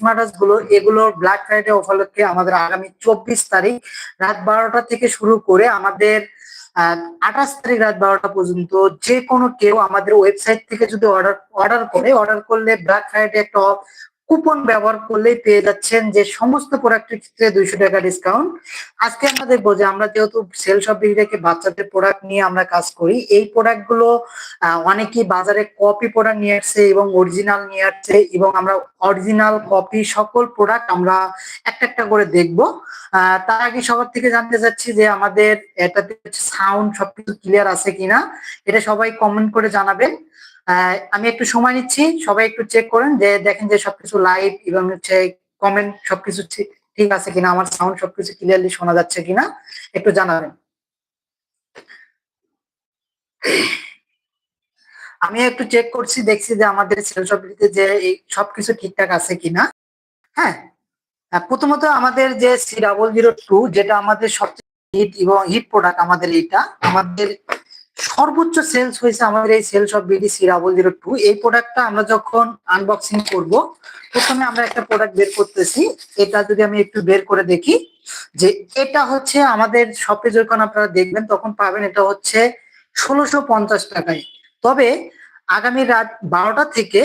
মারাজগুলো, এগুলো black Friday উপলক্ষে আমাদের আগামী চব্বিশ তারিখ রাত বারোটা থেকে শুরু করে আমাদের আঠাশ তারিখ রাত বারোটা পর্যন্ত যে কোনো কেউ আমাদের ওয়েবসাইট থেকে যদি অর্ডার অর্ডার করে অর্ডার করলে ব্ল্যাক ফ্রাইডে একটা কুপন ব্যবহার করলেই পেয়ে যাচ্ছেন যে সমস্ত প্রোডাক্টের ক্ষেত্রে দুইশো টাকা ডিসকাউন্ট আজকে আমরা দেখব যে আমরা যেহেতু সেল শপ রেখে বাচ্চাদের প্রোডাক্ট নিয়ে আমরা কাজ করি, এই প্রোডাক্টগুলো অনেকেই বাজারে কপি প্রোডাক্ট নিয়ে আসছে এবং অরিজিনাল নিয়ে আসছে এবং আমরা অরিজিনাল কপি সকল প্রোডাক্ট আমরা একটা একটা করে দেখব। তার আগে সবার থেকে জানতে চাচ্ছি যে আমাদের এটাতে সাউন্ড সবকিছু ক্লিয়ার আছে কিনা, এটা সবাই কমেন্ট করে জানাবেন। আমি একটু সময় নিচ্ছি, সবাই একটু চেক করেন যে দেখেন যে সবকিছু লাইভ এবং হচ্ছে কমেন্ট সবকিছু ঠিক আছে কিনা, আমার সাউন্ড সবকিছু ক্লিয়ারলি শোনা যাচ্ছে কিনা, একটু জানাবেন। আমি একটু চেক করছি, দেখছি যে আমাদের সেলস যে এই সবকিছু ঠিকঠাক আছে কিনা। হ্যাঁ প্রথমত আমাদের যে সি ডাবল জিরো টু যেটা আমাদের সবচেয়ে হিট এবং হিট প্রোডাক্ট আমাদের এইটা, আমাদের সর্বোচ্চ সেলস হয়েছে আমাদের এই sales of BD C double zero two এই প্রোডাক্টটা আমরা যখন আনবক্সিং করব, প্রথমে আমরা একটা প্রোডাক্ট বের করতেছি। এটা যদি আমি একটু বের করে দেখি, যে এটা হচ্ছে আমাদের শপে যখন আপনারা দেখবেন, তখন পাবেন এটা হচ্ছে ষোলোশো পঞ্চাশ টাকায়। তবে আগামী রাত বারোটা থেকে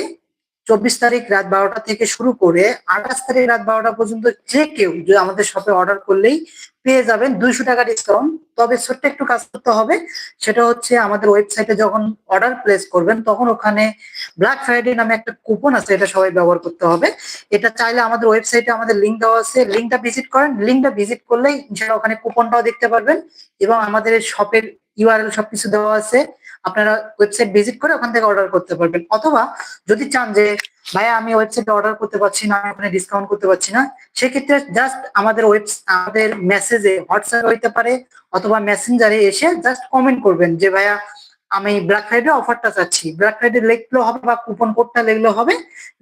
চব্বিশ তারিখ রাত বারোটা থেকে শুরু করে আঠাশ তারিখ রাত বারোটা পর্যন্ত যে কেউ যদি আমাদের শপে অর্ডার করলেই পেয়ে যাবেন দুইশো টাকা ডিসকাউন্ট তবে ছোট্ট একটু কাজ করতে হবে, সেটা হচ্ছে আমাদের ওয়েবসাইটে যখন অর্ডার প্লেস করবেন, তখন ওখানে ব্ল্যাক ফ্রাইডে নামে একটা কুপন আছে, এটা সবাই ব্যবহার করতে হবে। এটা চাইলে আমাদের ওয়েবসাইটে আমাদের লিঙ্ক দেওয়া আছে। লিঙ্কটা ভিজিট করেন লিঙ্কটা ভিজিট করলেই সেটা ওখানে কুপনটাও দেখতে পারবেন এবং আমাদের শপের ইউআরএল সবকিছু দেওয়া আছে। আপনারা ওয়েবসাইট ভিজিট করে ওখান থেকে অর্ডার করতে পারবেন। অথবা যদি চান যে, ভাইয়া, আমি ওয়েবসাইটে অর্ডার করতে পারছি না ওখানে ডিসকাউন্ট করতে পারছি না, সেক্ষেত্রে জাস্ট আমাদের ওয়েব আমাদের মেসেজে হোয়াটসঅ্যাপ হইতে পারে, অথবা মেসেঞ্জারে এসে জাস্ট কমেন্ট করবেন যে, ভাইয়া, আমি ব্ল্যাক ফ্রাইডে অফারটা চাচ্ছি। ব্ল্যাক ফ্রাইডে লিখলেও হবে বা কুপন কোডটা লিখলেও হবে,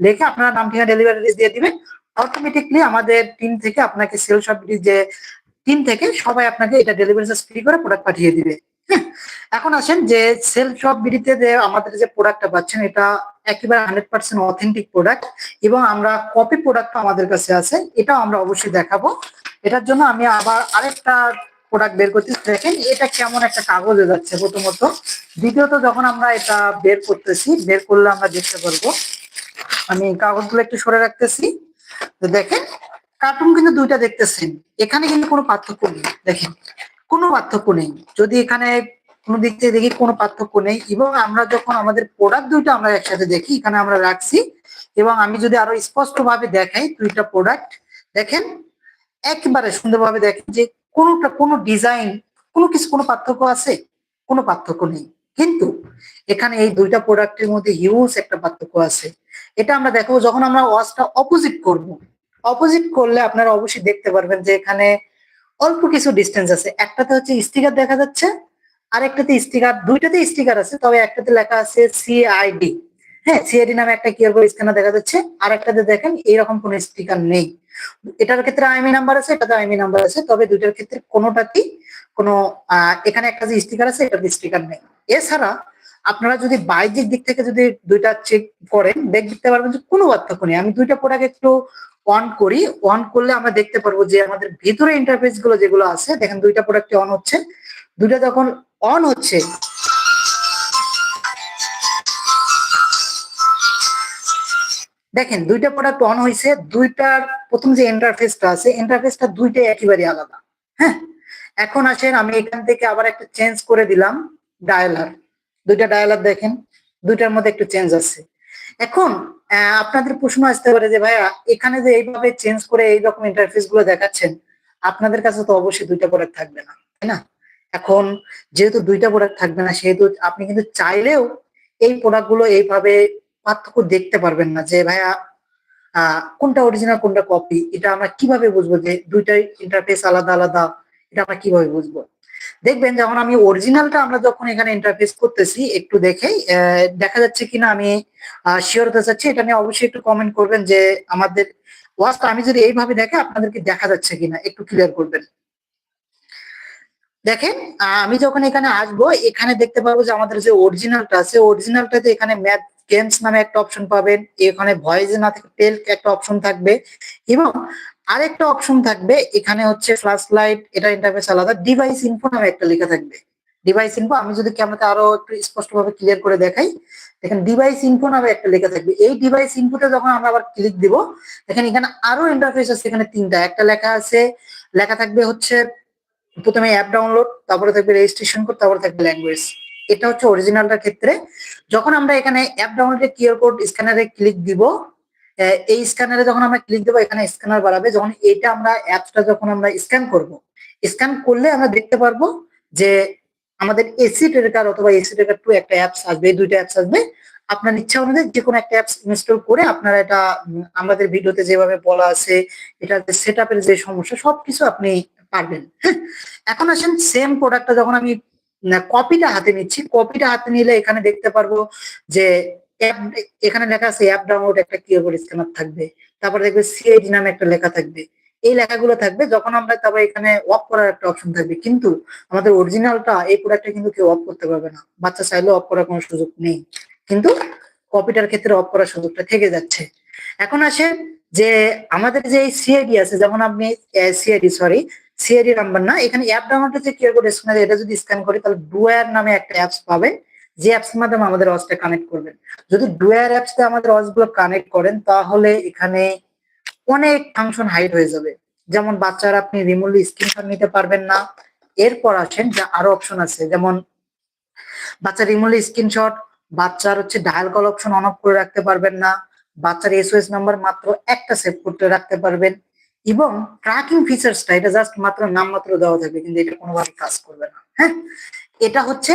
লিখে আপনারা নাম, ঠিকানা ডেলিভারি দিয়ে দিবেন। অটোমেটিকলি আমাদের টিম থেকে আপনাকে সেল শপ যে টিম থেকে সবাই আপনাকে এটা ডেলিভারি চার্জ ফ্রি করে প্রোডাক্ট পাঠিয়ে দিবে। এখন আসেন যে সেল শপ বিডিতে যে আমাদের যে প্রোডাক্টটা পাচ্ছেন, এটা একেবারে হান্ড্রেড পার্সেন্ট অথেন্টিক প্রোডাক্ট এবং আমরা কপি প্রোডাক্ট আমাদের কাছে আছে, এটাও আমরা অবশ্যই দেখাবো। এটার জন্য আমি আবার আরেকটা প্রোডাক্ট বের করতেছি। দেখেন এটা কেমন একটা কাগজে যাচ্ছে প্রথমত। দ্বিতীয়ত যখন আমরা এটা বের করতেছি, বের করলে আমরা দেখতে পারব। আমি কাগজগুলো একটু সরে রাখতেছি। দেখেন কার্টুন কিন্তু দুইটা দেখতেছেন। এখানে কিন্তু কোনো পার্থক্য নেই। দেখেন কোনো পার্থক্য নেই। যদি এখানে কোনো দিক থেকে দেখি কোনো পার্থক্য নেই এবং আমরা যখন আমাদের প্রোডাক্ট দুইটা আমরা একসাথে দেখি, এখানে আমরা রাখছি এবং আমি যদি আরও স্পষ্ট ভাবে দেখাই দুইটা প্রোডাক্ট দেখেন একেবারে সুন্দরভাবে দেখেন যে কোনোটা, কোনো ডিজাইন কোনো কিছু, কোনো পার্থক্য আছে? কোনো পার্থক্য নেই। কিন্তু এখানে এই দুইটা প্রোডাক্টের মধ্যে হিউজ একটা পার্থক্য আছে। এটা আমরা দেখো যখন আমরা ওয়াশটা অপোজিট করব। অপোজিট করলে আপনারা অবশ্যই দেখতে পারবেন যে এখানে অল্প কিছু ডিস্টেন্স আছে। একটাতে হচ্ছে স্টিকার দেখা যাচ্ছে, আরেকটাতে স্টিকার দুইটাতে স্টিকার আছে, তবে একটাতে লেখা আছে সিআইডি হ্যাঁ সিআইডি নামে একটা কিউআর কোড স্ক্যানার দেখা যাচ্ছে আর একটাতে দেখেন এইরকম কোনো স্টিকার নেই। এটার ক্ষেত্রে আইমি নাম্বার আছে, এটাতে আইমি নাম্বার আছে, তবে দুইটার ক্ষেত্রে কোনোটাতেই কোনো এখানে একটা যে স্টিকার আছে, এটাতে স্টিকার নেই। এছাড়া আপনারা যদি বাইরের দিক থেকে যদি দুইটা চেক করেন, দেখতে পারবেন যে কোনো পার্থক্য নেই। আমি দুইটা প্রোডাক্ট একটু অন করি। অন করলে আমরা দেখতে পারব যে আমাদের ভিতরে ইন্টারফেসগুলো যেগুলো আছে, দেখেন দুইটা প্রোডাক্ট অন হচ্ছে। দুইটা যখন অন হচ্ছে, দেখেন দুইটা প্রোডাক্ট অন হয়েছে দুইটার প্রথম যে ইন্টারফেসটা আছে ইন্টারফেসটা দুইটাই একেবারে আলাদা। হ্যাঁ? এখন আসেন, আমি এখান থেকে আবার একটা চেঞ্জ করে দিলাম ডায়ালার দুইটা ডায়ালার দেখেন, দুইটার মধ্যে একটু চেঞ্জ আছে। এখন আপনাদের প্রশ্ন আসতে পারে যে, ভাইয়া, এখানে যে এইভাবে চেঞ্জ করে এইরকম ইন্টারফেসগুলো দেখাচ্ছেন, আপনাদের কাছে তো অবশ্যই দুইটা প্রোডাক্ট থাকবে না, তাই না? এখন, যেহেতু দুইটা প্রোডাক্ট থাকবে না, সেহেতু আপনি কিন্তু চাইলেও এই প্রোডাক্টগুলো এইভাবে পার্থক্য দেখতে পারবেন না যে, ভাইয়া কোনটা অরিজিনাল কোনটা কপি এটা আমরা কীভাবে বুঝব যে, দুইটাই ইন্টারফেস আলাদা আলাদা? এটা আমরা কীভাবে বুঝব? দেখবেন যেমন আমি অরিজিনালটা আমরা যখন এখানে ইন্টারফেস করতেছি, একটু দেখে দেখা যাচ্ছে কিনা আমি শিওর হতে চাচ্ছি। এটা নিয়ে অবশ্যই একটু কমেন্ট করবেন যে আমাদের ওয়াজটা আমি যদি এইভাবে দেখে আপনাদেরকে দেখা যাচ্ছে কিনা, একটু ক্লিয়ার করবেন। দেখেন আমি যখন এখানে আসব, এখানে দেখতে পারব যে আমাদের যে অরিজিনালটা আছে অরিজিনালটাতে এখানে ম্যাথ গেমস নামে একটা অপশন পাবেন, এখানে ভয়েস না থেকে টেল একটা অপশন থাকবে এবং আরেকটা অপশন থাকবে, এখানে হচ্ছে ফ্ল্যাশ লাইট এটা ইন্টারফেস আলাদা ডিভাইস ইনফো নামে একটা লেখা থাকবে। ডিভাইস ইনফো আমি যদি ক্যামেরাতে আরও একটু স্পষ্টভাবে ক্লিয়ার করে দেখাই, দেখেন ডিভাইস ইনফো নামে একটা লেখা থাকবে। এই ডিভাইস ইনফোতে যখন আমরা আবার ক্লিক দিব, দেখেন এখানে আরও ইন্টারফেস আছে, এখানে তিনটা, একটা লেখা আছে, লেখা থাকবে হচ্ছে প্রথমে অ্যাপ ডাউনলোড তারপরে থাকবে রেজিস্ট্রেশন কোড তারপরে থাকবে ল্যাঙ্গুয়েজ এটা হচ্ছে অরিজিনালটার ক্ষেত্রে। যখন আমরা এখানে অ্যাপ ডাউনলোডে কিউআর কোড স্ক্যানারে ক্লিক দিব এই স্ক্যানারে যখন আমরা ক্লিক দেবো, এখানে স্ক্যানার বাড়াবে। যখন এটা আমরা অ্যাপসটা যখন আমরা স্ক্যান করব স্ক্যান করলে আমরা দেখতে পারব যে আমাদের এসি ট্রেকার অথবা এসি ট্রেকার টু একটা অ্যাপস আসবে, এই দুইটা অ্যাপস আসবে। আপনার ইচ্ছা অনুযায়ী যে কোনো একটা অ্যাপস ইনস্টল করে আপনারা এটা আমাদের ভিডিওতে যেভাবে বলা আছে এটা যে সেট যে সমস্যা, সবকিছু আপনি পারবেন। হ্যাঁ এখন আসেন সেম প্রোডাক্টটা যখন আমি কপিটা হাতে নিচ্ছি। কপিটা হাতে নিলে এখানে দেখতে পারব যে এখানে লেখা আছে অ্যাপ ডাউনলোড একটা কিউআর স্ক্যানার থাকবে। তারপর দেখবে সিআইডি নামে একটা লেখা থাকবে। এই লেখাগুলো থাকবে যখন আমরা তারপর এখানে অফ করার একটা অপশন থাকবে। কিন্তু আমাদের অরিজিনালটা এই প্রোডাক্টটা কিন্তু কেউ অফ করতে পারবে না। বাচ্চা চাইলেও অফ করার কোনো সুযোগ নেই। কিন্তু কপিটার ক্ষেত্রে অফ করার সুযোগটা থেকে যাচ্ছে। এখন আসে যে আমাদের যে সিআইডি আছে, যেমন আপনি সিআইডি সরি সিআইডি নাম্বার না, এখানে অ্যাপ ডাউনলোডের যে কিউআর কোড স্ক্যানার এটা যদি স্ক্যান করি, তাহলে ডুয়ার নামে একটা অ্যাপস পাবেন যে অ্যাপস এর মাধ্যমে আমাদের অসটা কানেক্ট করবেন। যদি ডুয়ার অ্যাপস আমাদের অসগুলো কানেক্ট করেন, তাহলে এখানে অনেক ফাংশন হাইড হয়ে যাবে। যেমন বাচ্চারা আপনি রিমুভলি স্ক্রিনশট নিতে পারবেন না। এরপর আসেন, যে আরও অপশন আছে, যেমন বাচ্চা রিমুভলি স্ক্রিনশট বাচ্চার হচ্ছে dial call option on off করে রাখতে পারবেন না, বাচ্চার এসওএস নাম্বার মাত্র একটা সেভ করতে রাখতে পারবেন। এবং ট্র্যাকিং ফিচার্সটা এটা জাস্ট মাত্র নাম মাত্র দেওয়া থাকবে, কিন্তু এটা কোনোভাবে কাজ করবে না হ্যাঁ? এটা হচ্ছে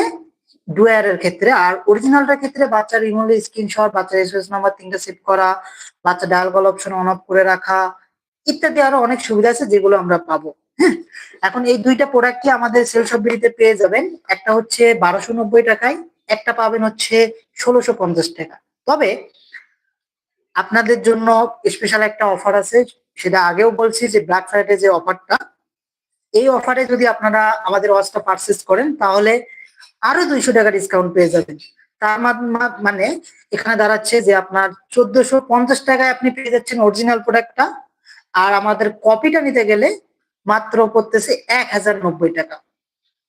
ডুয়ারের ক্ষেত্রে, আর অরিজিনালটার ক্ষেত্রে বাচ্চার ইমেল স্ক্রিনশট বাচ্চার এসএস নাম্বার তিনটা সেভ করা, বাচ্চা dial call option on off করে রাখা, ইত্যাদি আরও অনেক সুবিধা আছে যেগুলো আমরা পাবো হ্যাঁ? এখন এই দুইটা প্রোডাক্টই আমাদের সেল বিডিতে পেয়ে যাবেন, একটা হচ্ছে বারোশো নব্বই টাকায়, একটা পাবেন হচ্ছে ষোলোশো পঞ্চাশ টাকা। তবে আপনাদের জন্য স্পেশাল একটা অফার আছে, সেটা আগেও বলছি যে ব্ল্যাক ফ্রাইডে যে অফারটা এই অফারে যদি আপনারা আমাদের ওয়াচটা পারচেস করেন, তাহলে আরও দুইশো টাকা ডিসকাউন্ট পেয়ে যাবেন। তার মানে এখানে দাঁড়াচ্ছে যে আপনার চোদ্দশো পঞ্চাশ টাকায় আপনি পেয়ে যাচ্ছেন অরিজিনাল প্রোডাক্টটা আর আমাদের কপিটা নিতে গেলে মাত্র পড়তেছে এক হাজার নব্বই টাকা।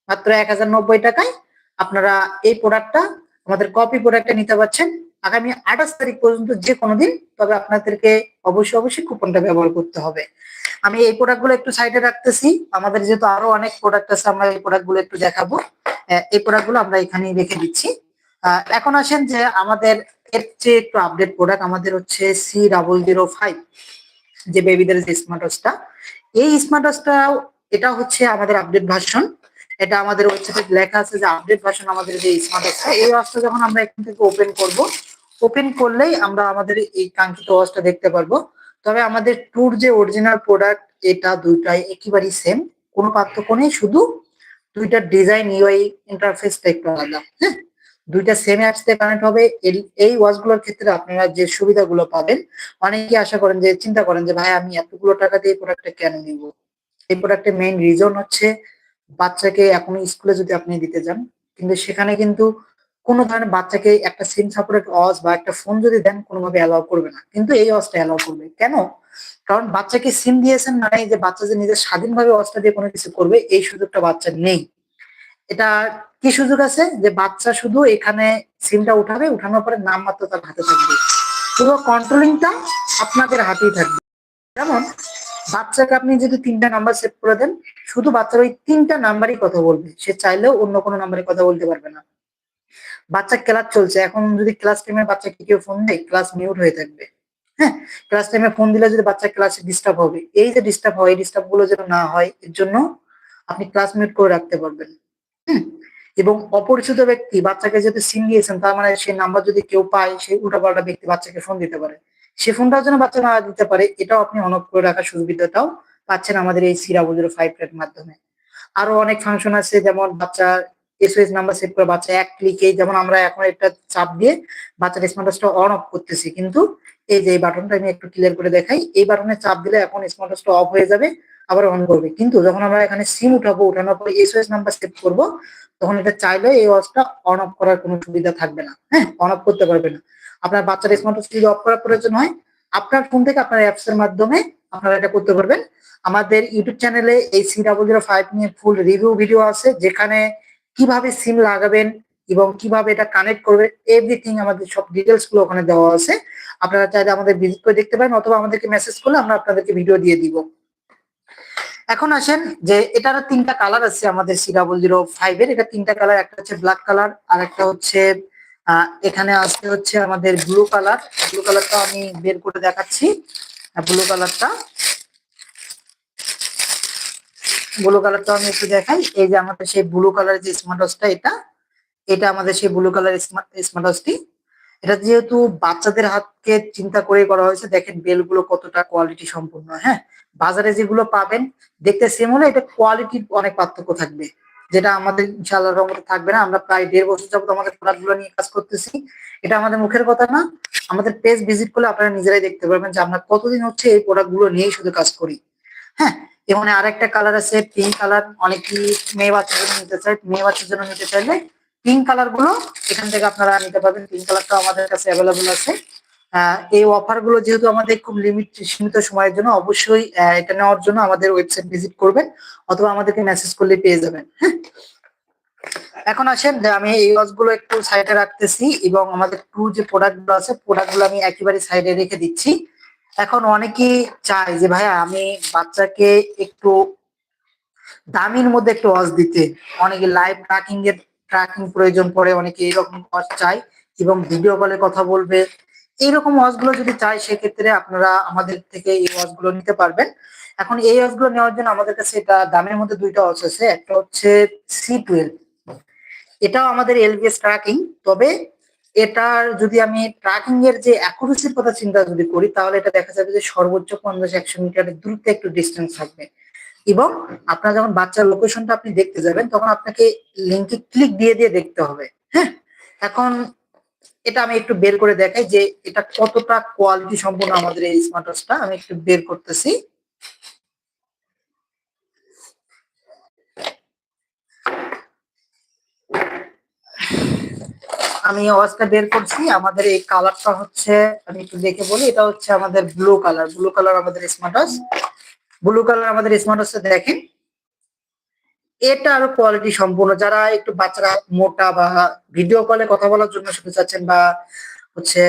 মাত্র এক হাজার নব্বই টাকায় আপনারা এই প্রোডাক্টটা আমাদের কপি প্রোডাক্টটা নিতে পারছেন। আগামী আঠাশ তারিখ পর্যন্ত যে কোনো দিন, তবে আপনাদেরকে অবশ্যই অবশ্যই কুপনটা ব্যবহার করতে হবে। আমি এই প্রোডাক্টগুলো একটু সাইডে রাখতেছি। আমাদের যেহেতু আরও অনেক প্রোডাক্ট আছে, আমরা এই প্রোডাক্টগুলো একটু দেখাবো। এই প্রোডাক্টগুলো আমরা এখানে রেখে দিচ্ছি। এখন আসেন যে আমাদের এর চেয়ে একটু আপডেট প্রোডাক্ট আমাদের হচ্ছে সি ডাবল জিরো ফাইভ যে বেবিদের যে স্মার্ট ওয়াচটা এই স্মার্ট ওয়াচটা এটা হচ্ছে আমাদের আপডেট ভার্সন এটা আমাদের ওয়েবসাইটে লেখা আছে যে আপডেট ভার্সন আমাদের যে স্মার্ট ওয়াচটা এই ওয়াচটা যখন আমরা এখান থেকে ওপেন করব ওপেন করলেই আমরা আমাদের এই কাঙ্ক্ষিত ওয়াচটা দেখতে পারব। তবে আমাদের ট্যুর যে অরিজিনাল প্রোডাক্ট এটা দুইটাই একেবারেই সেম কোনো পার্থক্য নেই, শুধু দুইটার ডিজাইন ইউআই ইন্টারফেসটা একটু আলাদা হ্যাঁ? দুইটা সেম অ্যাপস দিয়ে কানেক্ট হবে, এই- এই ওয়াচগুলোর ক্ষেত্রে আপনারা যে সুবিধাগুলো পাবেন অনেকেই আশা করেন যে, চিন্তা করেন যে, ভাই, আমি এতগুলো টাকা দিয়ে প্রোডাক্টটা কেন নিব? এই প্রোডাক্টের মেইন রিজন হচ্ছে, বাচ্চাকে এখন স্কুলে যদি আপনি দিতে যান, কিন্তু সেখানে কিন্তু কোনো ধরনের বাচ্চাকে একটা সিম সাপোর্টেড অস বা একটা ফোন যদি দেন, কোনোভাবে অ্যালাউ করবে না। কিন্তু এই অসটা অ্যালাউ করবে। কেন? কারণ বাচ্চাকে সিম দিয়েছেন মানে যে বাচ্চা যে নিজের স্বাধীনভাবে অসটা দিয়ে কোনো কিছু করবে, এই সুযোগটা বাচ্চার নেই। এটা কি সুযোগ আছে? যে বাচ্চা শুধু এখানে সিমটা উঠাবে, উঠানোর পরে নাম মাত্র তার হাতে থাকবে। পুরো কন্ট্রোলিংটা আপনাদের হাতেই থাকবে। যেমন, বাচ্চাকে আপনি যদি তিনটা নাম্বার সেভ করে দেন, শুধু বাচ্চার ওই তিনটা নাম্বারই কথা বলবে। সে চাইলেও অন্য কোনো নাম্বারে কথা বলতে পারবে না। বাচ্চা ক্লাস চলছে। এখন যদি ক্লাস টাইমে বাচ্চাকে কেউ ফোন দেয় ক্লাস মিউট হয়ে থাকবে। হ্যাঁ? ক্লাস টাইমে ফোন দিলে যদি বাচ্চা ক্লাসে ডিস্টার্ব হবে। এই যে ডিস্টার্ব হয়, এই ডিস্টার্বগুলো যেন না হয়, এর জন্য আপনি ক্লাস মিউট করে রাখতে পারবেন। এবং অপরিচিত ব্যক্তি বাচ্চাকে যদি সিম দিয়েছেন, তার মানে সেই নাম্বার যদি কেউ পায় সেই উল্টাপাল্টা ব্যক্তি বাচ্চাকে ফোন দিতে পারে। সে ফোনটাও যেন বাচ্চা না দিতে পারে, এটাও আপনি অন করে রাখার সুবিধাটাও পাচ্ছেন আমাদের এই সি ডাবল জিরো ফাইভ এর মাধ্যমে। আরও অনেক ফাংশন আছে, যেমন বাচ্চার এসওএস নাম্বার সেভ করে বাচ্চা এক ক্লিকে যেমন আমরা এখন একটা চাপ দিয়ে বাচ্চার স্মার্ট অন অফ করতেছি। কিন্তু এই যে এই বাটনটা আমি একটু ক্লিয়ার করে দেখাই, এই বাটনে চাপ দিলে এখন স্মার্ট অফ হয়ে যাবে, আবার অন করবে। কিন্তু যখন আমরা এখানে সিম উঠাবো, উঠানোর পর এসওএস নাম্বার সেভ করব, তখন এটা চাইলে এই ওয়াচটা অন অফ করার কোনো সুবিধা থাকবে না। হ্যাঁ অন অফ করতে পারবে না। আপনার বাচ্চার স্মার্ট ওয়াচ যদি অফ করার প্রয়োজন হয়, আপনার ফোন থেকে আপনার অ্যাপস এর মাধ্যমে আপনারা এটা করতে পারবেন। আমাদের ইউটিউব চ্যানেলে এই সি ডাবল জিরো ফাইভ নিয়ে ফুল রিভিউ ভিডিও আছে, যেখানে কীভাবে সিম লাগাবেন এবং কীভাবে এটা কানেক্ট করবেন এভরিথিং আমাদের সব ডিটেলসগুলো ওখানে দেওয়া আছে। আপনারা চাইলে আমাদের ভিজিট করে দেখতে পারেন অথবা আমাদেরকে মেসেজ করলে আমরা আপনাদেরকে ভিডিও দিয়ে দিব। এখন আসেন যে এটার তিনটা কালার আছে আমাদের সি ডাবল জিরো ফাইভ এর। এটা তিনটা কালার একটা হচ্ছে ব্ল্যাক কালার আর একটা হচ্ছে এখানে আসতে হচ্ছে আমাদের ব্লু কালার ব্লু কালারটা আমি বের করে দেখাচ্ছি। ব্লু কালারটা ব্লু কালারটা আমি একটু দেখাই। এই যে আমাদের সেই ব্লু কালারের যে স্মার্ট ওয়াচটা এটা এটা আমাদের সেই ব্লু কালার স্মার্ট ওয়াচটি এটা যেহেতু বাচ্চাদের হাতকে চিন্তা করে করা হয়েছে, দেখেন বেলগুলো কতটা কোয়ালিটি সম্পূর্ণ হ্যাঁ? বাজারে যেগুলো পাবেন, দেখতে সেম হলে এটা কোয়ালিটির অনেক পার্থক্য থাকবে। যেটা আমাদের ইনশাআল্লাহ রহমতে থাকবে না। আমরা প্রায় দেড় বছর যাবত আমাদের প্রোডাক্টগুলো নিয়ে কাজ করতেছি। এটা আমাদের মুখের কথা না। আমাদের পেজ ভিজিট করলে আপনারা নিজেরাই দেখতে পারবেন যে আমরা কতদিন হচ্ছে এই প্রোডাক্টগুলো নিয়েই শুধু কাজ করি। হ্যাঁ? এবং আরেকটা কালার আছে পিঙ্ক কালার অনেকেই মেয়ে বাচ্চার জন্য নিতে চাই মেয়ে বাচ্চার জন্য নিতে চাইলে পিঙ্ক কালারগুলো এখান থেকে আপনারা নিতে পারবেন। পিঙ্ক কালারটা আমাদের কাছে অ্যাভেলেবল আছে। এই অফারগুলো যেহেতু আমাদের খুব লিমিট সীমিত সময়ের জন্য অবশ্যই এটা নেওয়ার জন্য আমাদের ওয়েবসাইট ভিজিট করবেন অথবা আমাদেরকে মেসেজ করলে পেয়ে যাবেন। হ্যাঁ। এখন আসেন আমি এই গুলো একটু সাইডে রাখতেছি এবং আমাদের টু যে প্রোডাক্টগুলো আছে প্রোডাক্টগুলো আমি একেবারে সাইডে রেখে দিচ্ছি। এখন অনেকেই চায় যে, ভাইয়া, আমি বাচ্চাকে একটু দামির মধ্যে একটু ওয়াচ দিতে। অনেকে লাইভ ট্র্যাকিং এর ট্র্যাকিং প্রয়োজন পড়ে, অনেকে এরকম ওয়াচ চায় এবং ভিডিও কলে কথা বলবে। এইরকম ওয়াচগুলো যদি চাই সেক্ষেত্রে আপনারা আমাদের থেকে এই ওয়াচগুলো নিতে পারবেন। এখন এই ওয়াচগুলো নেওয়ার জন্য আমাদের কাছে এটা দামের মধ্যে দুইটা ওয়াচ আছে। একটা হচ্ছে সি টুয়েলভ এটাও আমাদের এলবিএস ট্র্যাকিং তবে এটার যদি আমি ট্র্যাকিং এর যে অ্যাকুরেসির কথা চিন্তা যদি করি, তাহলে এটা দেখা যাবে যে সর্বোচ্চ পঞ্চাশ একশো মিটারের দূরত্বে একটু ডিস্টেন্স থাকবে। এবং আপনার যখন বাচ্চার লোকেশনটা আপনি দেখতে যাবেন, তখন আপনাকে লিঙ্কে ক্লিক দিয়ে দিয়ে দেখতে হবে। হ্যাঁ? এখন এটা আমি একটু বের করে দেখাই যে এটা কতটা কোয়ালিটি সম্পূর্ণ আমাদের এই স্মার্ট ওয়াচটা আমি একটু বের করতেছি। আমি ওয়াচটা বের করছি। আমাদের এই কালারটা হচ্ছে, আমি একটু দেখে বলি, এটা হচ্ছে আমাদের ব্লু কালার ব্লু কালার আমাদের স্মার্ট ওয়াচ ব্লু কালার আমাদের স্মার্ট ওয়াচটা দেখেন। এটা কোয়ালিটি সম্পূর্ণ। যারা একটু বাচ্চারা মোটা বা ভিডিও কলে কথা বলার জন্য শুনতে চাচ্ছেন বা হচ্ছে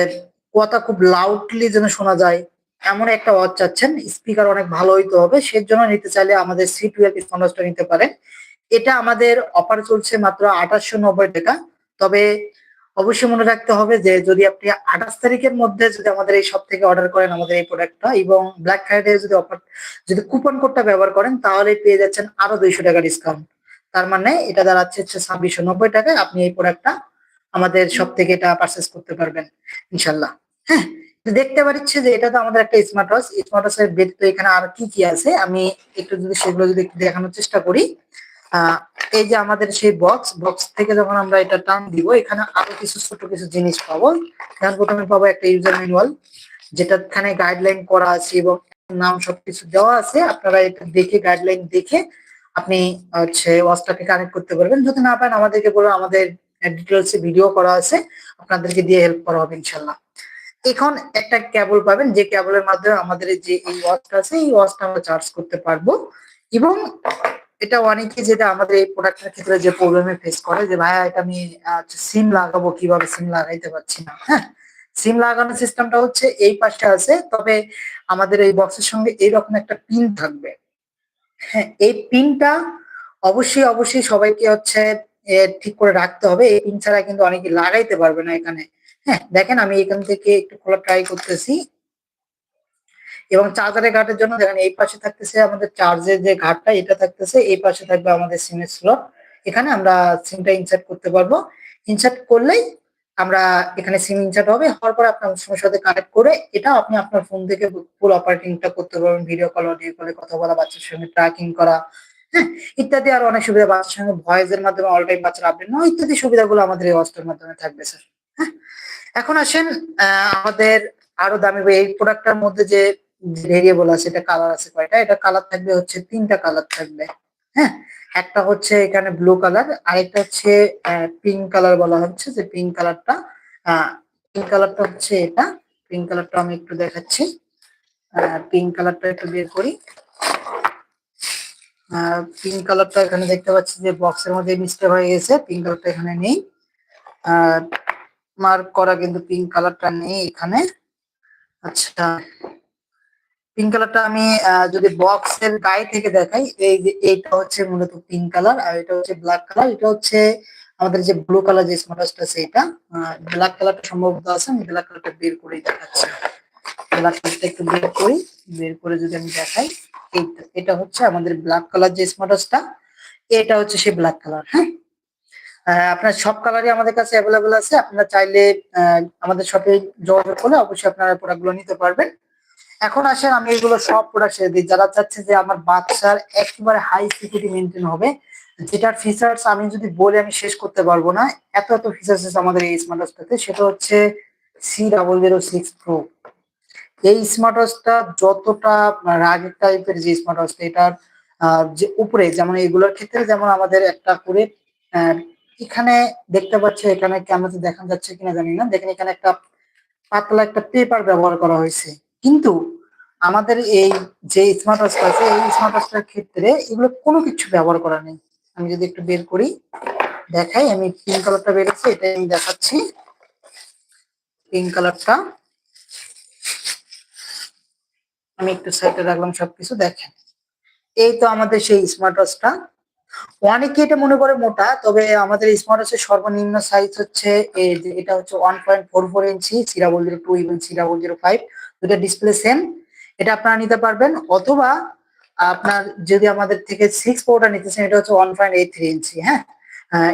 কথা খুব লাউডলি যেন শোনা যায়, এমন একটা ওয়াচ চাচ্ছেন। স্পিকার অনেক ভালো হইতে হবে। সেজন্য নিতে চাইলে আমাদের সি টুয়েলভ ওয়াচটা নিতে পারেন। এটা আমাদের অফার চলছে মাত্র আঠাশশো নব্বই টাকা। তবে অবশ্যই মনে রাখতে হবে যে যদি আপনি আঠাশ তারিখের মধ্যে যদি আমাদের এই সব থেকে অর্ডার করেন আমাদের এই প্রোডাক্টটা এবং ব্ল্যাক ফ্রাইডে যদি অফার যদি কুপন কোডটা ব্যবহার করেন তাহলে পেয়ে যাচ্ছেন আরও দুইশো টাকা ডিসকাউন্ট তার মানে এটা দাঁড়াচ্ছে হচ্ছে ছাব্বিশশো নব্বই টাকায় আপনি এই প্রোডাক্টটা আমাদের সব থেকে এটা পারচেস করতে পারবেন ইনশাল্লাহ হ্যাঁ তো দেখতে পাচ্ছি যে এটা তো আমাদের একটা স্মার্ট ওয়াচ স্মার্ট ওয়াচের ব্যতীত এখানে আর কি কি আছে? আমি একটু যদি সেগুলো যদি একটু দেখানোর চেষ্টা করি, আহ এই যে আমাদের সেই বক্স বক্স থেকে যখন আমরা এটা টান দিব, এখানে আরও কিছু ছোট কিছু জিনিস পাবো। যেমন প্রথমে পাবো একটা ইউজার ম্যানুয়াল যেটা এখানে গাইডলাইন করা আছে এবং নাম সবকিছু দেওয়া আছে। আপনারা এটা দেখে গাইডলাইন দেখে আপনি হচ্ছে ওয়াচটাকে কানেক্ট করতে পারবেন। যদি না পারেন, আমাদেরকে বলবেন আমাদের ডিটেলসে ভিডিও করা আছে। আপনাদেরকে দিয়ে হেল্প করা হবে ইনশাল্লাহ এখন একটা কেবল পাবেন, যে কেবলের মাধ্যমে আমাদের যে এই ওয়াচটা আছে, এই ওয়াচটা আমরা চার্জ করতে পারব। এবং এটা অনেকে যেটা আমাদের এই প্রোডাক্টের ক্ষেত্রে যে প্রবলেমে ফেস করে যে, ভাইয়া, এটা আমি সিম লাগাবো কীভাবে? সিম লাগাইতে পারছি না। হ্যাঁ? সিম লাগানোর সিস্টেমটা হচ্ছে এই পাশে আছে, তবে আমাদের এই বক্সের সঙ্গে এইরকম একটা পিন থাকবে। হ্যাঁ এই পিনটা অবশ্যই অবশ্যই সবাইকে হচ্ছে ঠিক করে রাখতে হবে। এই পিন ছাড়া কিন্তু অনেকে লাগাইতে পারবে না এখানে। হ্যাঁ দেখেন আমি এখান থেকে একটু খোলা ট্রাই করতেছি। এবং চার্জারের ঘাটের জন্য দেখেন এই পাশে থাকতেছে আমাদের চার্জের যে ঘাটটা, এটা থাকতেছে, এই পাশে থাকবে আমাদের সিমের স্লট। এখানে আমরা সিমটা ইনসার্ট করতে পারব। ইনসার্ট করলেই আমরা এখানে সিম ইনসার্ট হবে। হওয়ার পরে আপনার ফোনের সাথে কানেক্ট করে এটা আপনি আপনার ফোন থেকে ফুল অপারেটিংটা করতে পারবেন। ভিডিও কল অডিও কলে কথা বলা, বাচ্চার সঙ্গে ট্র্যাকিং করা হ্যাঁ ইত্যাদি। আরও অনেক সুবিধা, বাচ্চার সঙ্গে ভয়েসের মাধ্যমে অল টাইম বাচ্চার আপডেট নেওয়া, ইত্যাদি সুবিধাগুলো আমাদের এই অস্ত্রের মাধ্যমে থাকবে স্যার হ্যাঁ এখন আসেন আমাদের আরও দামি, এই প্রোডাক্টটার মধ্যে যে ভেরিয়েবল আছে, এটা কালার আছে কয়টা? এটা কালার থাকবে হচ্ছে তিনটা কালার থাকবে হ্যাঁ? একটা হচ্ছে এখানে ব্লু কালার আরেকটা হচ্ছে পিঙ্ক কালার বলা হচ্ছে। যে পিঙ্ক কালারটা পিঙ্ক কালারটা হচ্ছে এটা। পিঙ্ক কালারটা আমি একটু দেখাচ্ছি। পিঙ্ক কালারটা একটু বের করি। পিঙ্ক কালারটা এখানে দেখতে পাচ্ছি যে বক্সের মধ্যে মিস্টেক হয়ে গেছে পিঙ্ক কালারটা এখানে নেই। মার্ক করা কিন্তু পিঙ্ক কালারটা নেই এখানে। আচ্ছা। পিঙ্ক কালারটা আমি যদি বক্সের গায়ে থেকে দেখাই, এই যে এইটা হচ্ছে মূলত পিঙ্ক কালার আর এটা হচ্ছে ব্ল্যাক কালার এটা হচ্ছে আমাদের যে ব্লু কালার যে স্মার্ট ওয়াচটা এটা ব্ল্যাক কালারটা সম্ভবত আছে, আমি ব্ল্যাক কালারটা বের করেই দেখাচ্ছি। ব্ল্যাক কালারটা একটু বের করি, বের করে যদি আমি দেখাই এটা হচ্ছে আমাদের ব্ল্যাক কালার যে স্মার্ট ওয়াচটা এটা হচ্ছে সেই ব্ল্যাক কালার হ্যাঁ? আপনার সব কালারই আমাদের কাছে অ্যাভেলেবেল আছে, আপনারা চাইলে আমাদের শপে যোগাযোগ করলে অবশ্যই আপনারা প্রোডাক্টগুলো নিতে পারবেন। এখন আসেন, আমি এগুলো সব প্রোডাক্ট দিই। যারা চাচ্ছে যে আমার বাচ্চার একেবারে হাই সিকিউরিটি মেনটেন হবে, যেটার ফিচার্স আমি যদি বলে, আমি শেষ করতে পারব না। এত এত ফিচার্স আছে আমাদের এই স্মার্ট ওয়াচটাতে সেটা হচ্ছে C double zero six pro এই স্মার্ট ওয়াচটা যতটা রাগের টাইপের যে স্মার্ট ওয়াচটা এটার যে উপরে, যেমন এগুলোর ক্ষেত্রে যেমন আমাদের একটা করে এখানে দেখতে পাচ্ছি, এখানে ক্যামেরাতে দেখা যাচ্ছে কিনা জানি না। দেখেন এখানে একটা পাতলা একটা পেপার ব্যবহার করা হয়েছে। কিন্তু আমাদের এই যে স্মার্ট ওয়াচটা আছে, এই স্মার্ট ওয়াচটার ক্ষেত্রে এগুলো কোনো কিছু ব্যবহার করা নেই। আমি যদি একটু বের করি, দেখাই, আমি পিঙ্ক কালারটা বেরিয়েছে এটাই আমি দেখাচ্ছি। পিঙ্ক কালারটা আমি একটু সাইডে রাখলাম সবকিছু, দেখেন। এই তো আমাদের সেই স্মার্ট ওয়াচটা অনেকে এটা মনে করে মোটা, তবে আমাদের স্মার্ট ওয়াচের সর্বনিম্ন সাইজ হচ্ছে এটা হচ্ছে one point four four inch three double zero two even three double zero five দুটা ডিসপ্লে সেম এটা আপনারা নিতে পারবেন। অথবা আপনার যদি আমাদের থেকে সিক্স প্রোটা নিতেছেন এটা হচ্ছে one point eight three inch হ্যাঁ?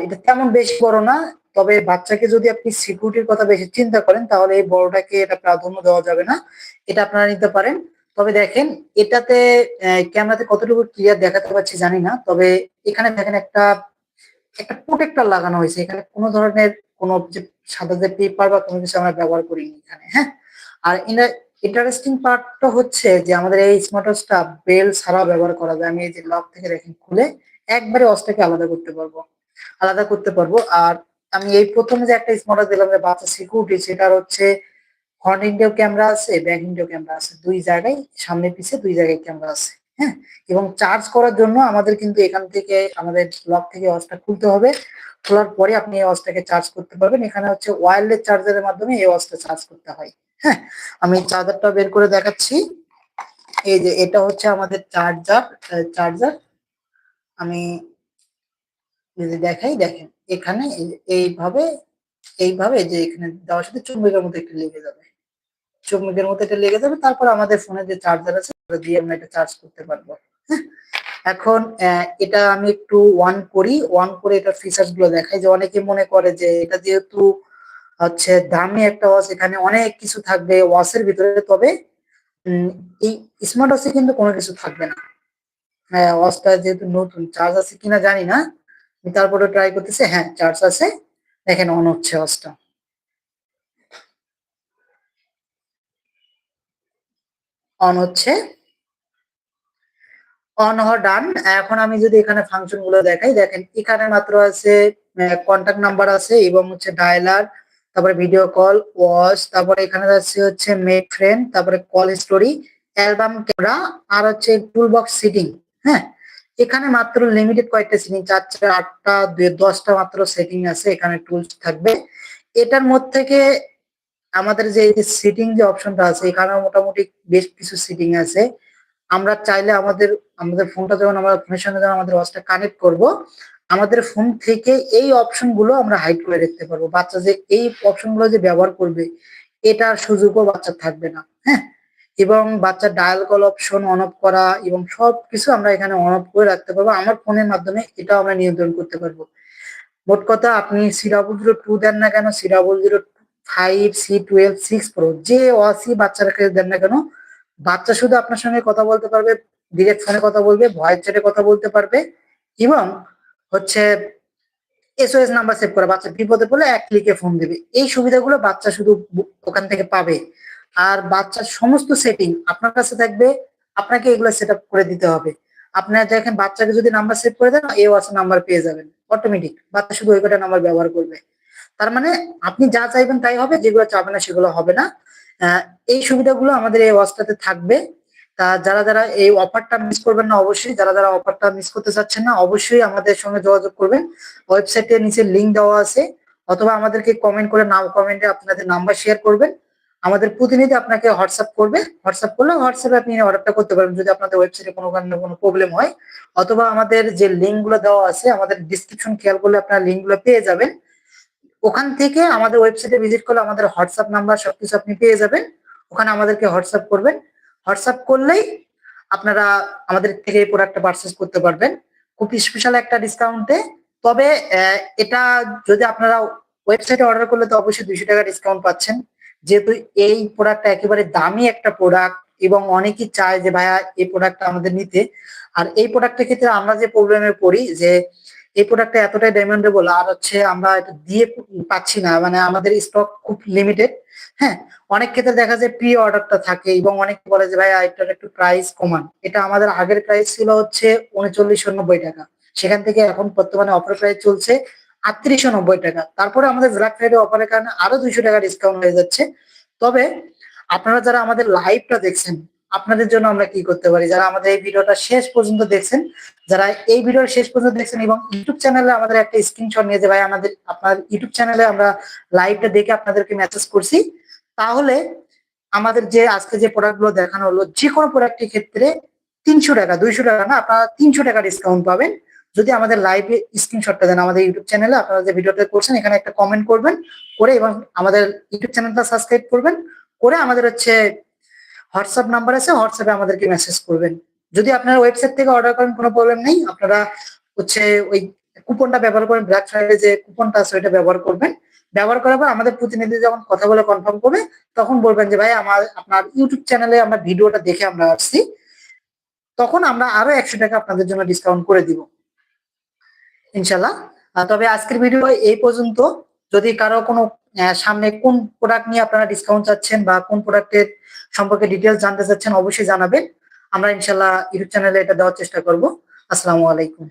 এটা তেমন বেশি বড় না, তবে বাচ্চাকে যদি আপনি সিকিউরিটির কথা বেশি চিন্তা করেন, তাহলে এই বড়টাকে এটা প্রাধান্য দেওয়া যাবে না। এটা আপনারা নিতে পারেন। তবে দেখেন, এটাতে ক্যামেরাতে কতটুকু ক্লিয়ার দেখাতে পারছি জানি না, তবে এখানে দেখেন একটা একটা প্রোটেক্টর লাগানো হয়েছে। এখানে কোনো ধরনের কোনো সাদা যে পেপার বা কোনো কিছু আমরা ব্যবহার করিনি এখানে হ্যাঁ? আর ইন্টারেস্টিং পার্টটা হচ্ছে যে আমাদের এই স্মার্ট ওয়াচটা বেল ছাড়াও ব্যবহার করা যায়। আমি এই যে লক থেকে দেখেন খুলে একবারে ওয়াচটাকে আলাদা করতে পারব, আলাদা করতে পারব। আর আমি এই প্রথমে যে একটা স্মার্ট ওয়াচ দিলাম যে বাচ্চা সিকিউরিটি সেটার হচ্ছে ফ্রন্ট ইন্ডিও ক্যামেরা আছে ব্যাক ইন্ডিও ক্যামেরা আছে, দুই জায়গায়, সামনে পিছে দুই জায়গায় ক্যামেরা আছে হ্যাঁ? এবং চার্জ করার জন্য আমাদের কিন্তু এখান থেকে আমাদের লক থেকে ওয়াচটা খুলতে হবে। খোলার পরে আপনি এই ওয়াচটাকে চার্জ করতে পারবেন। এখানে হচ্ছে ওয়্যারলেস চার্জারের মাধ্যমে এই ওয়াচটা চার্জ করতে হয়। হ্যাঁ আমি চার্জারটা বের করে দেখাচ্ছি। এই যে এটা হচ্ছে আমাদের চার্জার চার্জার। আমি যদি দেখাই, দেখেন, এখানে এই এইভাবে এইভাবে যে এখানে দেওয়ার সাথে চুম্বকের মতো একটু লেগে যাবে। চুম্বকের মতো এটা লেগে যাবে, তারপর আমাদের ফোনে যে চার্জার আছে ওটা দিয়ে আমরা এটা চার্জ করতে পারব। হ্যাঁ এখন এটা আমি একটু অন করি। অন করে এটার ফিচার্সগুলো দেখাই। যে অনেকে মনে করে যে এটা যেহেতু হচ্ছে দামি একটা ওয়াচ এখানে অনেক কিছু থাকবে ওয়াচের ভিতরে, তবে এই স্মার্ট ওয়াচে কিন্তু কোনো কিছু থাকবে না। হ্যাঁ ওয়াচটা যেহেতু নতুন চার্জ আছে কিনা জানি না। তারপরে ট্রাই করতেছি হ্যাঁ চার্জ আছে। দেখেন অন হচ্ছে ওয়াচটা অন হচ্ছে অন হওয়া ডান এখন আমি যদি এখানে ফাংশনগুলো দেখাই, দেখেন এখানে মাত্র আছে কন্ট্যাক্ট নাম্বার আছে এবং হচ্ছে ডায়ালার তারপরে ভিডিও কল ওয়াচ তারপরে এখানে আছে হচ্ছে মেক ফ্রেন্ড তারপরে কল স্টোরি অ্যালবাম ক্যামেরা আর হচ্ছে টুল বক্স সিটিং হ্যাঁ? এখানে মাত্র লিমিটেড কয়েকটা সিটিং চারটা, আটটা দুই দশটা মাত্র সেটিং আছে, এখানে টুলস থাকবে। এটার মধ্যে থেকে আমাদের যে সিটিং যে অপশনটা আছে এখানে মোটামুটি বেশ কিছু সিটিং আছে। আমরা চাইলে আমাদের আমাদের ফোনটা যখন, আমরা ফোনের সঙ্গে যখন আমাদের ওয়াচটা কানেক্ট করব আমাদের ফোন থেকে এই অপশনগুলো আমরা হাইড করে দেখতে পারব। বাচ্চা যে এই অপশনগুলো যে ব্যবহার করবে, এটার সুযোগও বাচ্চা থাকবে না হ্যাঁ? এবং বাচ্চার dial call option on off করা এবং সবকিছু আমরা এখানে অন অফ করে রাখতে পারব। আমার ফোনের মাধ্যমে এটাও আমরা নিয়ন্ত্রণ করতে পারব। মোট কথা, আপনি সি ডাবল জিরো টু দেন না কেন C double zero five C twelve six pro যে ওয়াসি বাচ্চারাকে দেন না কেন, বাচ্চা শুধু আপনার সঙ্গে কথা বলতে পারবে ডিরেক্ট ফোনে কথা বলবে ভয়েস চ্যাটে কথা বলতে পারবে এবং হচ্ছে এসওএস নাম্বার সেভ করা বাচ্চা বিপদে পড়লে এক ক্লিকে ফোন দেবে। এই সুবিধাগুলো বাচ্চা শুধু ওখান থেকে পাবে। আর বাচ্চার সমস্ত সেটিং আপনার কাছে থাকবে, আপনাকে এগুলো সেট করে দিতে হবে। আপনার দেখেন বাচ্চাকে যদি নাম্বার সেভ করে দেন এই ওয়াটসঅ্যাপ নাম্বার পেয়ে যাবেন। অটোমেটিক বাচ্চা শুধু ওই কটা নাম্বার ব্যবহার করবে। তার মানে আপনি যা চাইবেন তাই হবে, যেগুলো চাবেন না সেগুলো হবে না। এই সুবিধাগুলো আমাদের এই ওয়াচটাতে থাকবে। তা যারা যারা এই অফারটা মিস করবেন না, অবশ্যই যারা যারা অফারটা মিস করতে চাচ্ছেন না, অবশ্যই আমাদের সঙ্গে যোগাযোগ করবেন। ওয়েবসাইটের নিচে লিংক দেওয়া আছে, অথবা আমাদেরকে কমেন্ট করে নাম কমেন্টে আপনাদের নাম্বার শেয়ার করবেন। আমাদের প্রতিনিধি আপনাকে হোয়াটসঅ্যাপ করবে। হোয়াটসঅ্যাপ করলে হোয়াটসঅ্যাপে আপনি অর্ডারটা করতে পারবেন, যদি আপনাদের ওয়েবসাইটে কোনো কারণে কোনো প্রবলেম হয়। অথবা আমাদের যে লিঙ্কগুলো দেওয়া আছে, আমাদের ডিসক্রিপশন খেয়াল করলে আপনারা লিঙ্কগুলো পেয়ে যাবেন। ওখান থেকে আমাদের ওয়েবসাইটে ভিজিট করলে আমাদের হোয়াটসঅ্যাপ নাম্বার সবকিছু আপনি পেয়ে যাবেন। ওখানে আমাদেরকে হোয়াটসঅ্যাপ করবেন। হোয়াটসঅ্যাপ করলেই আপনারা আমাদের থেকে প্রোডাক্টটা পারচেস করতে পারবেন। খুব স্পেশাল একটা ডিসকাউন্টে তবে এটা যদি আপনারা ওয়েবসাইটে অর্ডার করলে তো অবশ্যই দুইশো টাকা ডিসকাউন্ট পাচ্ছেন। যেহেতু এই প্রোডাক্টটা একেবারে দামি একটা প্রোডাক্ট এবং অনেকেই চায় যে, ভাইয়া, এই প্রোডাক্টটা আমাদের নিতে। আর এই প্রোডাক্টের ক্ষেত্রে আমরা যে প্রবলেমে পড়ি যে এই প্রোডাক্টটা এতটাই ডিমান্ডেবল আর হচ্ছে আমরা এটা দিয়ে পাচ্ছি না মানে আমাদের স্টক খুব লিমিটেড হ্যাঁ? অনেক ক্ষেত্রে দেখা যায় প্রি অর্ডারটা থাকে এবং অনেক বলে যে, ভাই এটার একটু প্রাইস কমান। এটা আমাদের আগের প্রাইস ছিল হচ্ছে উনচল্লিশশো নব্বই টাকা। সেখান থেকে এখন বর্তমানে অফার প্রাইস চলছে আটত্রিশশো নব্বই টাকা। তারপরে আমাদের ব্ল্যাক ফ্রাইডে অফারের কারণে আরও দুইশো টাকা ডিসকাউন্ট হয়ে যাচ্ছে। তবে আপনারা যারা আমাদের লাইভটা দেখছেন আপনাদের জন্য আমরা কি করতে পারি? যারা আমাদের এই ভিডিওটা শেষ পর্যন্ত দেখছেন, যারা এই ভিডিওর শেষ পর্যন্ত দেখছেন এবং ইউটিউব চ্যানেলে আমাদের একটা স্ক্রিনশট নিয়ে যে ভাই আমাদের, আপনার ইউটিউব চ্যানেলে আমরা লাইভটা দেখে আপনাদেরকে মেসেজ করছি। তাহলে আমাদের যে আজকে যে প্রোডাক্টগুলো দেখানো হলো যে কোনো প্রোডাক্টের ক্ষেত্রে তিনশো টাকা, দুইশো টাকা না, আপনারা তিনশো টাকা ডিসকাউন্ট পাবেন। যদি আমাদের লাইভে স্ক্রিনশটটা দেন আমাদের ইউটিউব চ্যানেলে, আপনারা যে ভিডিওটা করছেন, এখানে একটা কমেন্ট করবেন, করে এবং আমাদের ইউটিউব চ্যানেলটা সাবস্ক্রাইব করবেন, করে আমাদের হচ্ছে হোয়াটসঅ্যাপ নাম্বার আছে, হোয়াটসঅ্যাপে আমাদেরকে মেসেজ করবেন। যদি আপনারা ওয়েবসাইট থেকে অর্ডার করেন, কোনো প্রবলেম নেই। আপনারা হচ্ছে ওই কুপনটা ব্যবহার করেন ব্ল্যাক ফ্রাইডে যে কুপনটা আছে, ওইটা ব্যবহার করবেন। ব্যবহার করার পর আমাদের প্রতিনিধি যখন কথা বলে কনফার্ম করবে, তখন বলবেন যে, ভাই, আমার, আপনার ইউটিউব চ্যানেলে আমরা ভিডিওটা দেখে আমরা আসছি। তখন আমরা আরও একশো টাকা আপনাদের জন্য ডিসকাউন্ট করে দিব। ইনশাল্লাহ তবে আজকের ভিডিও এই পর্যন্ত। যদি কারও কোনো সামনে কোন প্রোডাক্ট নিয়ে আপনারা ডিসকাউন্ট চাচ্ছেন বা কোন প্রোডাক্টের সম্পর্কে ডিটেলস জানতে চাচ্ছেন অবশ্যই জানাবেন। আমরা ইনশাল্লাহ ইউটিউব চ্যানেলে এটা দেওয়ার চেষ্টা করব। আসসালামু আলাইকুম।